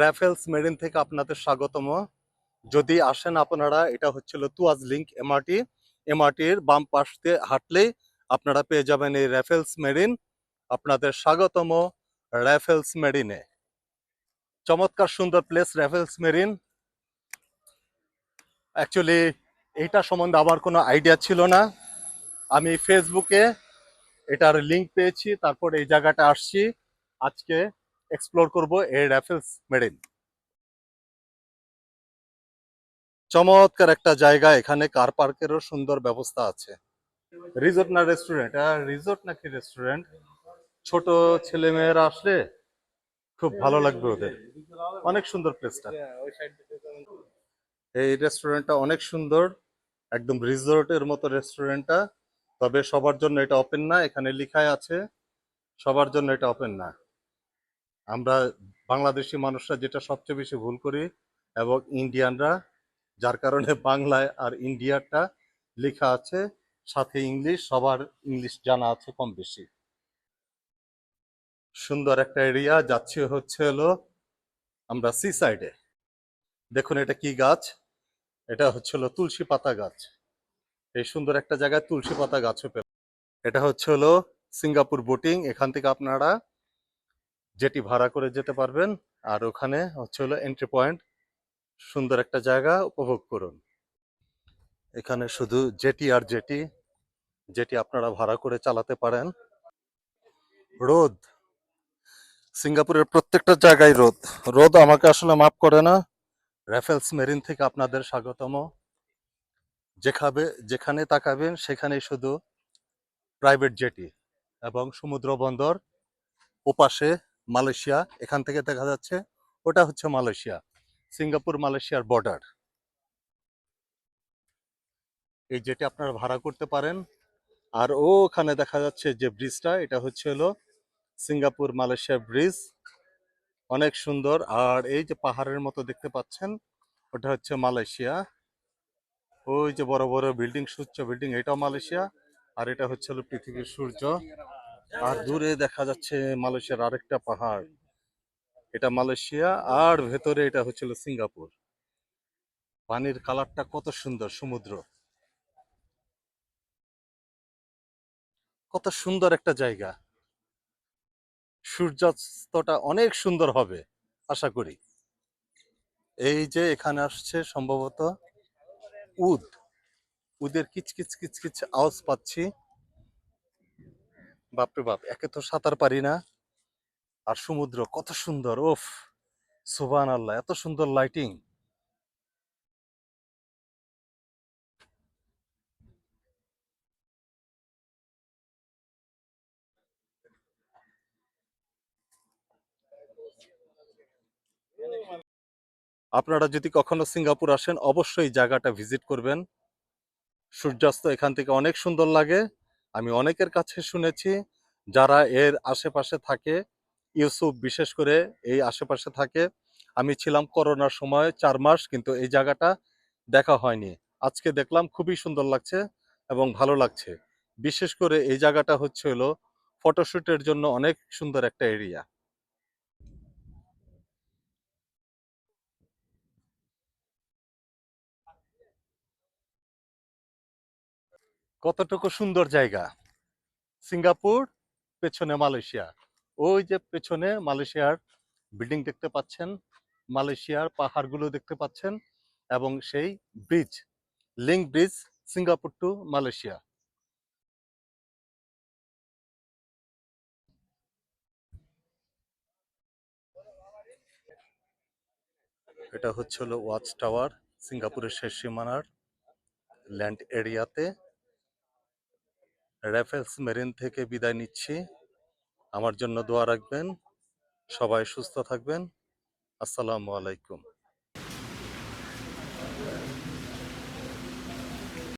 Raffles marine থেকে আপনাদের স্বাগতম। যদি আসেন আপনারা, এটা হচ্ছিল তুয়াজ লিঙ্ক এমআরটি এমআরটির বাম পাশ দিয়ে হাঁটলেই আপনারা পেয়ে যাবেন এই র্যাফেলস মেরিন আপনাদের স্বাগতম র্যাফেলস মেরিনে চমৎকার সুন্দর প্লেস র্যাফেলস মেরিন অ্যাকচুয়ালি এটা সম্বন্ধে আমার কোনো আইডিয়া ছিল না। আমি ফেসবুকে এটার লিংক পেয়েছি, তারপর এই জায়গাটা আসছি। আজকে এক্সপ্লোর করব এই র্যাফেলস মেরিন চমৎকার একটা জায়গা, এখানে কার পার্কেরও সুন্দর ব্যবস্থা আছে। রিসোর্ট না রেস্টুরেন্ট রিসোর্ট নাকি রেস্টুরেন্ট ছোট ছেলে মেয়েরা আসলে খুব ভালো লাগবে ওদের। অনেক সুন্দর প্লেসটা এই রেস্টুরেন্টটা অনেক সুন্দর। একদম রিসোর্টের মতো রেস্টুরেন্টটা তবে সবার জন্য এটা ওপেন না, এখানে লেখাই আছে, সবার জন্য এটা ওপেন না। আমরা বাংলাদেশি মানুষরা যেটা সবচেয়ে বেশি ভুল করি এবং ইন্ডিয়ানরা, যার কারণে বাংলায় আর ইন্ডিয়াটা লেখা আছে, সাথে ইংলিশ, সবার ইংলিশ জানা আছে কম বেশি। সুন্দর একটা এরিয়া, যাচ্ছে হচ্ছে হলো আমরা সি সাইডে দেখুন এটা কি গাছ? এটা হচ্ছে হলো তুলসী পাতা গাছ। এই সুন্দর একটা জায়গায় তুলসী পাতা গাছও পেল এটা হচ্ছে হলো সিঙ্গাপুর বোটিং এখান থেকে আপনারা যেটি ভাড়া করে যেতে পারবেন আর ওখানে হচ্ছে হলো এন্ট্রি পয়েন্ট সুন্দর একটা জায়গা উপভোগ করুন। এখানে শুধু জেটি আর জেটি যেটি আপনারা ভাড়া করে চালাতে পারেন। রোদ, সিঙ্গাপুরের প্রত্যেকটা জায়গায় রোদ। রোদ আমাকে আসলে মাফ করে না র্যাফেলস মেরিন থেকে আপনাদের স্বাগতম। যেখাবে, যেখানে তাকাবেন সেখানেই শুধু প্রাইভেট জেটি এবং সমুদ্র বন্দর, ওপাশে মালয়েশিয়া, এখান থেকে দেখা যাচ্ছে ওটা হচ্ছে মালয়েশিয়া, সিঙ্গাপুর, মালয়েশিয়ার বর্ডার এই যেটি আপনারা ভাড়া করতে পারেন। আর ওখানে দেখা যাচ্ছে যে ব্রিজটা এটা হচ্ছে হলো সিঙ্গাপুর মালয়েশিয়া ব্রিজ অনেক সুন্দর। আর এই যে পাহাড়ের মতো দেখতে পাচ্ছেন, ওটা হচ্ছে মালয়েশিয়া। ওই যে বড় বড় বিল্ডিং সূর্য বিল্ডিং এটাও মালয়েশিয়া। আর এটা হচ্ছে হলো পৃথিবীর সূর্য। আর দূরে দেখা যাচ্ছে মালয়েশিয়ার আরেকটা পাহাড়। এটা মালয়েশিয়া আর ভেতরে এটা হচ্ছিল সিঙ্গাপুর। পানির কালারটা কত সুন্দর সমুদ্র। কত সুন্দর একটা জায়গা। সূর্যাস্তটা অনেক সুন্দর হবে আশা করি। এই যে এখানে আসছে সম্ভবত উদ। উদের কিচকিচ কিচকিচ আওয়াজ পাচ্ছি। বাপরে বাপ, একে তো সাঁতার পারি না। আর সমুদ্র কত সুন্দর ওফ সুবান আল্লাহ এত সুন্দর লাইটিং আপনারা যদি কখনো সিঙ্গাপুর আসেন, অবশ্যই জায়গাটা ভিজিট করবেন। সূর্যাস্ত এখান থেকে অনেক সুন্দর লাগে। আমি অনেকের কাছে শুনেছি যারা এর আশেপাশে থাকে, ইউসুফ বিশেষ করে এই আশেপাশে থাকে। আমি ছিলাম করোনার সময় চার মাস, কিন্তু এই জায়গাটা দেখা হয়নি। আজকে দেখলাম খুবই সুন্দর লাগছে এবং ভালো লাগছে। বিশেষ করে এই জায়গাটা হচ্ছে হলো ফটোশ্যুটের জন্য অনেক সুন্দর একটা এরিয়া। কতটুকু সুন্দর জায়গা? সিঙ্গাপুর, পেছনে মালয়েশিয়া। ওই যে পেছনে মালয়েশিয়ার বিল্ডিং দেখতে পাচ্ছেন, মালয়েশিয়ার পাহাড়গুলো দেখতে পাচ্ছেন এবং সেই bridge link bridge Singapore to Malaysia. এটা হচ্ছে হলো ওয়াচ টাওয়ার সিঙ্গাপুরের শেষ সীমানার ল্যান্ড এরিয়াতে র্যাফেলস মেরিন থেকে বিদায় নিচ্ছি। আমার জন্য দোয়া রাখবেন। সবাই সুস্থ থাকবেন। আসসালামু আলাইকুম।